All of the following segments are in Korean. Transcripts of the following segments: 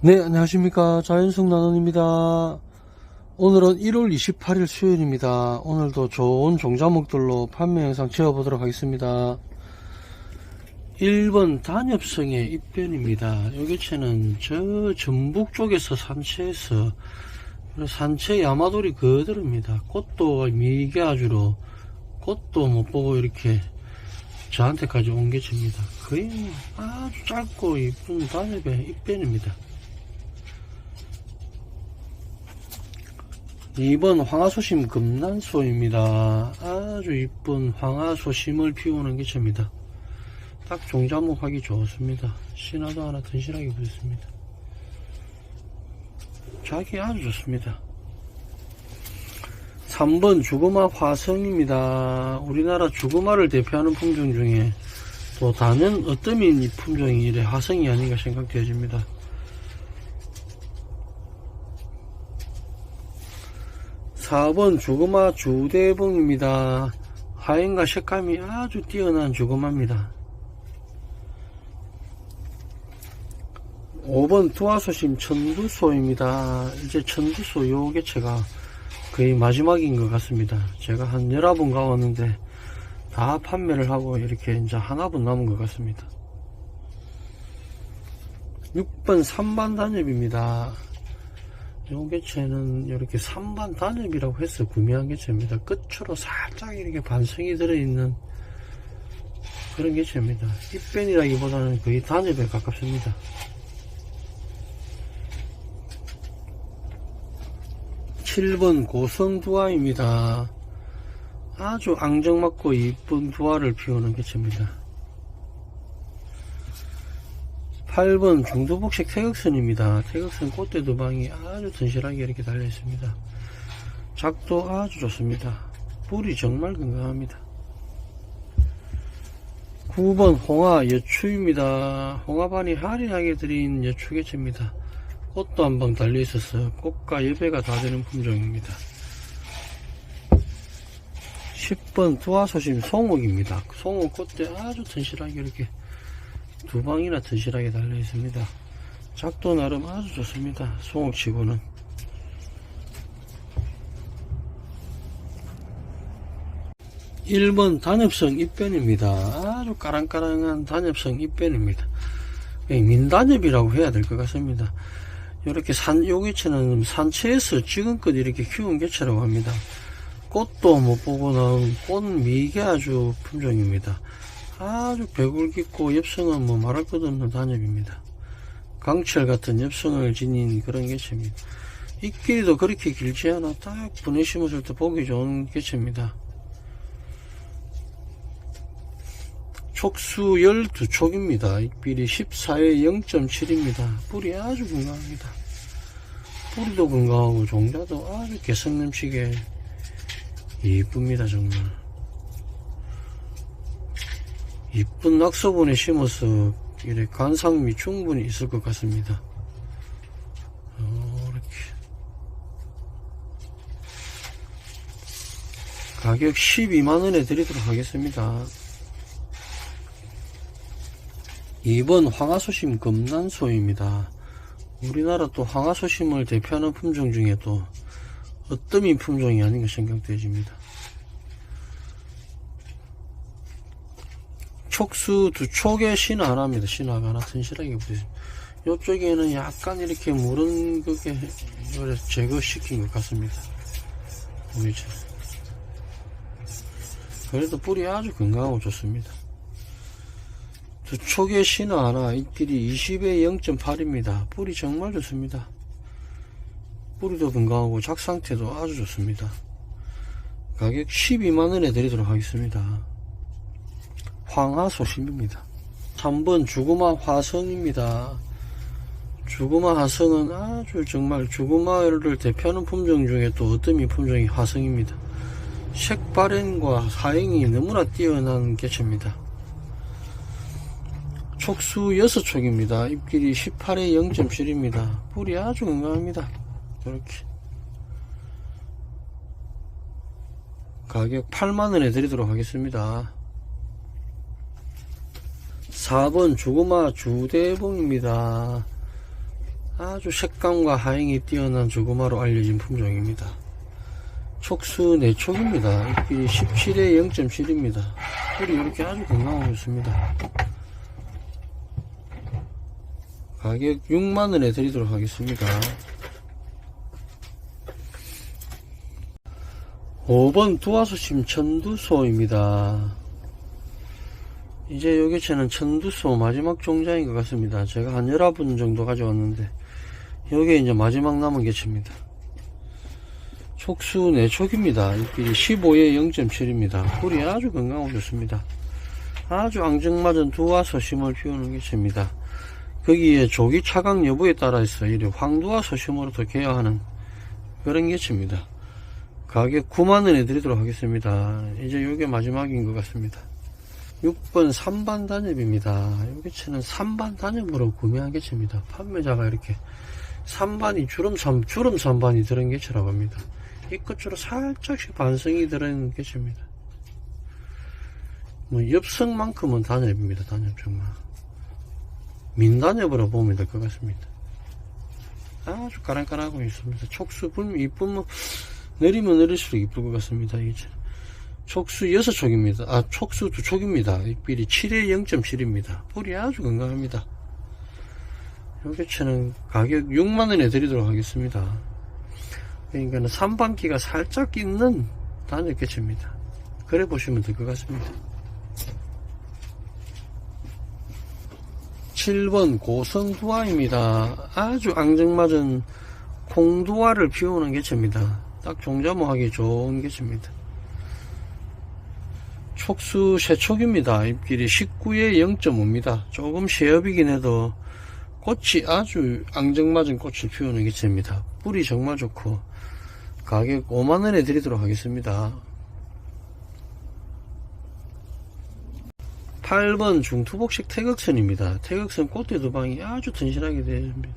네, 안녕하십니까. 자연숙 나눔입니다. 오늘은 1월 28일 수요일입니다. 오늘도 좋은 종자목들로 판매 영상 지어보도록 하겠습니다. 1번 단엽성의 입변입니다. 여기체는 저 전북 쪽에서 산채에서 산채 야마돌이 그대로입니다. 꽃도 미개아주로 꽃도 못 보고 이렇게 저한테까지 온 개체입니다. 거의 뭐 아주 짧고 이쁜 단엽의 입변입니다. 2번 황화소심 금난소입니다. 아주 이쁜 황화소심을 피우는 개체입니다. 딱 종자목 하기 좋습니다. 신화도 하나 튼실하게 붙였습니다. 자기 아주 좋습니다. 3번 주구마 화성입니다. 우리나라 주구마를 대표하는 품종 중에 또 다른 어떠민 이 품종이 이래 화성이 아닌가 생각되어집니다. 4번 주구마 주대봉입니다. 하얀과 색감이 아주 뛰어난 주구마입니다. 5번 두화소심 천두소입니다. 이제 천두소 요 개체가 거의 마지막인 것 같습니다. 제가 한 11번 가왔는데 다 판매를 하고 이렇게 이제 하나분 남은 것 같습니다. 6번 3반 단엽입니다. 요 개체는 이렇게 3반 단엽이라고 해서 구매한 개체입니다. 끝으로 살짝 이렇게 반성이 들어있는 그런 개체입니다. 입변이라기보다는 거의 단엽에 가깝습니다. 7번 고성 두화입니다. 아주 앙증맞고 이쁜 두화를 피우는 개체입니다. 8번 중도복식 태극선입니다. 태극선 꽃대 두 방이 아주 튼실하게 이렇게 달려 있습니다. 작도 아주 좋습니다. 뿌리 정말 건강합니다. 9번 홍화 여추입니다. 홍화반이 화려하게 들인 여추개체입니다. 꽃도 한 방 달려 있어서 꽃과 예배가 다 되는 품종입니다. 10번 두화소심 송옥입니다. 송옥 꽃대 아주 튼실하게 이렇게 두 방이나 튼실하게 달려 있습니다. 작도 나름 아주 좋습니다. 송옥치고는. (1번) 단엽성 입변입니다. 아주 까랑까랑한 단엽성 입변입니다. 민단엽이라고 해야 될 것 같습니다. 이렇게 산, 요 개체는 산채에서 지금껏 이렇게 키운 개체라고 합니다. 꽃도 못 보고 나온 꽃 미개 아주 품종입니다. 아주 배골 깊고 엽성은 뭐 말할 것 없는 단엽입니다. 강철 같은 엽성을 지닌 그런 개체입니다. 잎길이도 그렇게 길지 않아 딱 분해 심었을 때 보기 좋은 개체입니다. 촉수 12촉입니다. 잎길이 14에 0.7입니다. 뿌리 아주 건강합니다. 뿌리도 건강하고 종자도 아주 개성 넘치게 이쁩니다 정말. 이쁜 낙서본에 심어서 이래 관상미 충분히 있을 것 같습니다. 이렇게 가격 12만원에 드리도록 하겠습니다. 2번 황화소심 금난소입니다. 우리나라 또 황화소심을 대표하는 품종 중에 또 어떠민 품종이 아닌가 생각되어집니다. 촉수 두 촉에 신화 하나입니다. 신화가 하나 튼실하게 붙어있습니다. 이쪽에는 약간 이렇게 물은 그게 제거시킨 것 같습니다. 보이죠? 그래도 뿌리 아주 건강하고 좋습니다. 두 촉의 신화 하나 잎길이 20에 0.8입니다. 뿌리 정말 좋습니다. 뿌리도 건강하고 작 상태도 아주 좋습니다. 가격 12만원에 드리도록 하겠습니다. 황화소심입니다. 3번 주구마 화성입니다. 주구마 화성은 아주 정말 주구마를 대표하는 품종 중에 또 어떤 이 품종이 화성입니다. 색발현과 사행이 너무나 뛰어난 개체입니다. 촉수 6촉입니다. 잎길이 18에 0.7입니다. 뿌리 아주 건강합니다. 이렇게 가격 8만원에 드리도록 하겠습니다. 4번 주구마 주대봉입니다. 아주 색감과 하행이 뛰어난 조그마로 알려진 품종입니다. 촉수 내촉입니다. 잎이 17에 0.7입니다. 뿌리 이렇게 아주 건강하고 있습니다. 가격 6만원에 드리도록 하겠습니다. 5번 두화수심 천두소입니다. 이제 요 개체는 천두소 마지막 종자인 것 같습니다. 제가 한 11분 정도 가져왔는데 요게 이제 마지막 남은 개체입니다. 촉수 내촉입니다. 잎길이 15에 0.7입니다. 뿌리 아주 건강하고 좋습니다. 아주 앙증맞은 두화소 심을 피우는 개체입니다. 거기에 조기 차강 여부에 따라 있어 이래 황두화 소 심으로도 개화하는 그런 개체입니다. 가격 9만원에 드리도록 하겠습니다. 이제 요게 마지막인 것 같습니다. 6번 3반 단엽입니다. 요 개체는 3반 단엽으로 구매한 개체입니다. 판매자가 이렇게 3반이 주름 3, 주름 3반이 들은 개체라고 합니다. 이 끝으로 살짝씩 반성이 들은 개체입니다. 뭐 엽성만큼은 단엽입니다. 단엽 정말. 민단엽으로 보면 될 것 같습니다. 아주 까랑까랑하고 있습니다. 촉수 불 이쁘면 내리면 내릴수록 이쁠 것 같습니다. 이제 촉수 6촉입니다. 아 촉수 2촉입니다. 잎길이 7에 0.7입니다. 뿌리 아주 건강합니다. 요 개체는 가격 6만원에 드리도록 하겠습니다. 그러니까 3반기가 살짝 있는 단역 개체입니다. 그래 보시면 될 것 같습니다. 7번 고성두화입니다. 아주 앙증맞은 콩두화를 피우는 개체입니다. 딱 종자모하기 좋은 개체입니다. 촉수 새촉입니다. 잎길이 19에 0.5입니다. 조금 시업이긴 해도 꽃이 아주 앙증맞은 꽃을 피우는 개체입니다. 뿌리 정말 좋고 가격 5만원에 드리도록 하겠습니다. 8번 중투복식 태극선입니다. 태극선 꽃대 두 방이 아주 튼실하게 됩니다.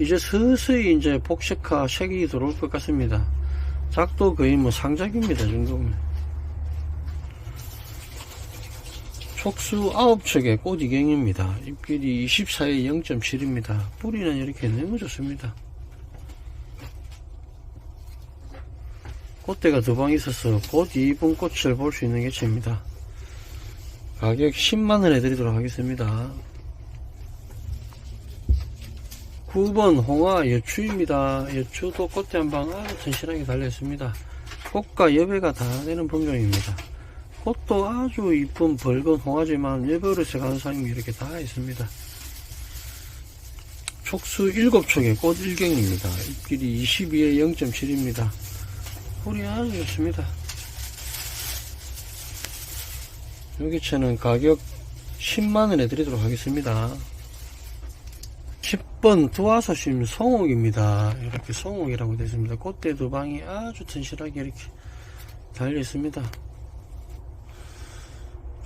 이제 서서히 이제 복식화 색이 들어올 것 같습니다. 작도 거의 뭐 상작입니다. 이 정도면. 촉수 9척의 꽃이경입니다. 잎길이 24에 0.7입니다. 뿌리는 이렇게 너무 좋습니다. 꽃대가 두 방 있어서 곧 이쁜 꽃을 볼 수 있는 개체입니다. 가격 10만원에 드리도록 하겠습니다. 9번 홍화 여추입니다. 여추도 꽃대 한 방 아주 튼실하게 달려있습니다. 꽃과 여배가 다 되는 품종입니다. 꽃도 아주 이쁜 붉은 홍화지만 여배로서 가능성이 이렇게 다 있습니다. 촉수 7촉의 꽃 1경입니다. 잎길이 22에 0.7입니다. 뿌리 아주 좋습니다. 여기채는 가격 10만원에 드리도록 하겠습니다. 10번 두화소심 송옥입니다. 이렇게 송옥이라고 되어 있습니다. 꽃대 두 방이 아주 튼실하게 이렇게 달려 있습니다.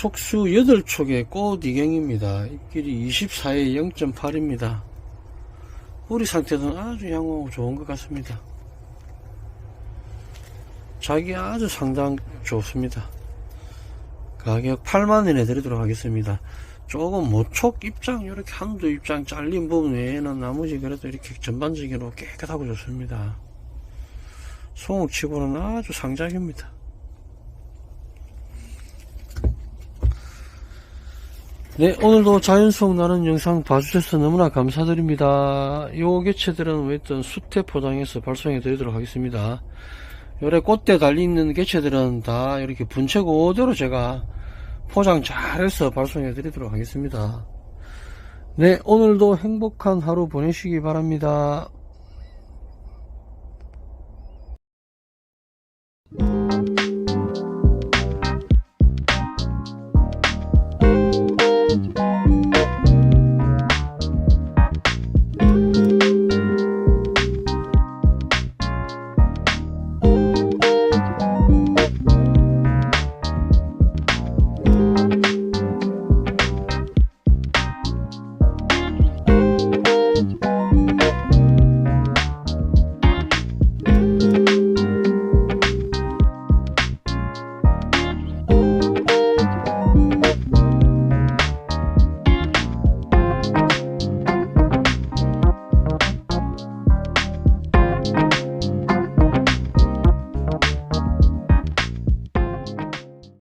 촉수 8촉의 꽃 이경입니다. 잎길이 24에 0.8입니다. 뿌리 상태도 아주 양호하고 좋은 것 같습니다. 자기 아주 상당 좋습니다. 가격 8만원에 드리도록 하겠습니다. 조금 모촉 입장 이렇게 한두 입장 잘린 부분 외에는 나머지 그래도 이렇게 전반적으로 깨끗하고 좋습니다. 송옥치고는 아주 상작입니다. 네, 오늘도 자연수옥 나는 영상 봐주셔서 너무나 감사드립니다. 요 개체들은 웨던 수태 포장해서 발송해 드리도록 하겠습니다. 요래 꽃대 달려있는 개체들은 다 이렇게 분체 그대로 제가 포장 잘해서 발송해 드리도록 하겠습니다. 네, 오늘도 행복한 하루 보내시기 바랍니다.